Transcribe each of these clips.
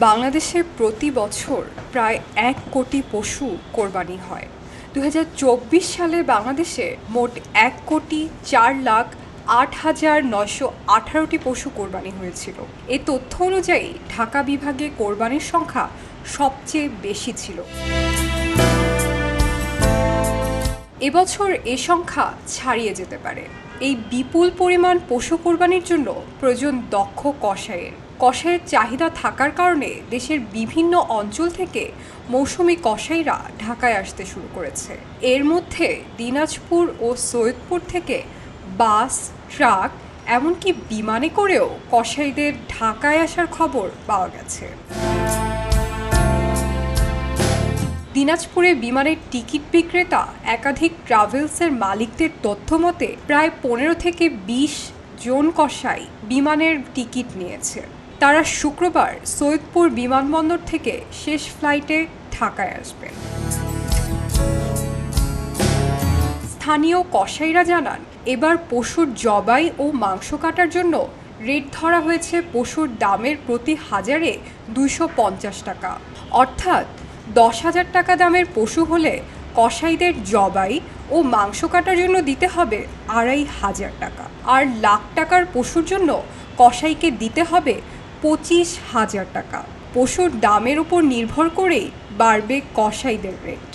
বাংলাদেশে প্রতি বছর প্রায় এক কোটি পশু কোরবানি হয়। দু হাজার চব্বিশ সালে বাংলাদেশে মোট এক কোটি চার লাখ আট হাজার নয়শো আঠারোটি পশু কোরবানি হয়েছিল। এ তথ্য অনুযায়ী ঢাকা বিভাগে কোরবানির সংখ্যা সবচেয়ে বেশি ছিল। এবছর এ সংখ্যা ছাড়িয়ে যেতে পারে। এই বিপুল পরিমাণ পশু কোরবানির জন্য প্রয়োজন দক্ষ কষায়ের কষায়ের চাহিদা থাকার কারণে দেশের বিভিন্ন অঞ্চল থেকে মৌসুমি কসাইরা ঢাকায় আসতে শুরু করেছে। এর মধ্যে দিনাজপুর ও সৈয়দপুর থেকে বাস, ট্রাক, এমনকি বিমানে করেও কসাইদের ঢাকায় আসার খবর পাওয়া গেছে। দিনাজপুরে বিমানের টিকিট বিক্রেতা একাধিক ট্রাভেলসের মালিকদের তথ্য মতে, প্রায় পনেরো থেকে বিশ জন কষাই বিমানের টিকিট নিয়েছে। তারা শুক্রবার সৈয়দপুর বিমানবন্দর থেকে শেষ ফ্লাইটে ঢাকায় আসবে। স্থানীয় কসাইরা জানান, এবার পশুর জবাই ও মাংস কাটার জন্য রেট ধরা হয়েছে পশুর দামের প্রতি হাজারে দুইশো পঞ্চাশ টাকা। অর্থাৎ দশ হাজার টাকা দামের পশু হলে কসাইদের জবাই ও মাংস কাটার জন্য দিতে হবে আড়াই হাজার টাকা। আর লাখ টাকার পশুর জন্য কসাইকে দিতে হবে পঁচিশ হাজার টাকা। পশুর দামের উপর নির্ভর করেই বাড়বে কসাইদের রেট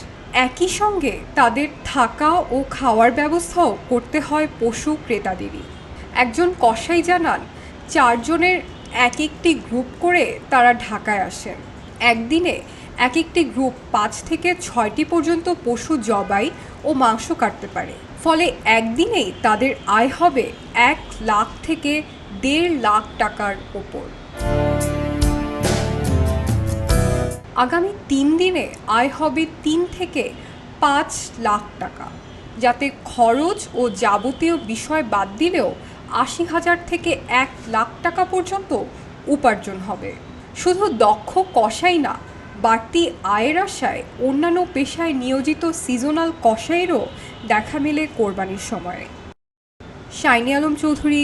একই সঙ্গে তাদের থাকা ও খাওয়ার ব্যবস্থাও করতে হয় পশু ক্রেতাদেরই। একজন কসাই জানান, চারজনের এক একটি গ্রুপ করে তারা ঢাকায় আসেন। একদিনে এক একটি গ্রুপ পাঁচ থেকে ছয়টি পর্যন্ত পশু জবাই ও মাংস কাটতে পারে। ফলে একদিনেই তাদের আয় হবে এক লাখ থেকে দেড় লাখ টাকার ওপর। আগামী তিন দিনে আয় হবে তিন থেকে পাঁচ লাখ টাকা। যাতে খরচ ও যাবতীয় বিষয় বাদ দিলেও আশি হাজার থেকে এক লাখ টাকা পর্যন্ত উপার্জন হবে। শুধু দক্ষ কষাই না, বাড়তি আয়ের আশায় অন্যান্য পেশায় নিয়োজিত সিজনাল কষাইয়েরও দেখা মেলে কোরবানির সময়ে। শাইনি আলম চৌধুরী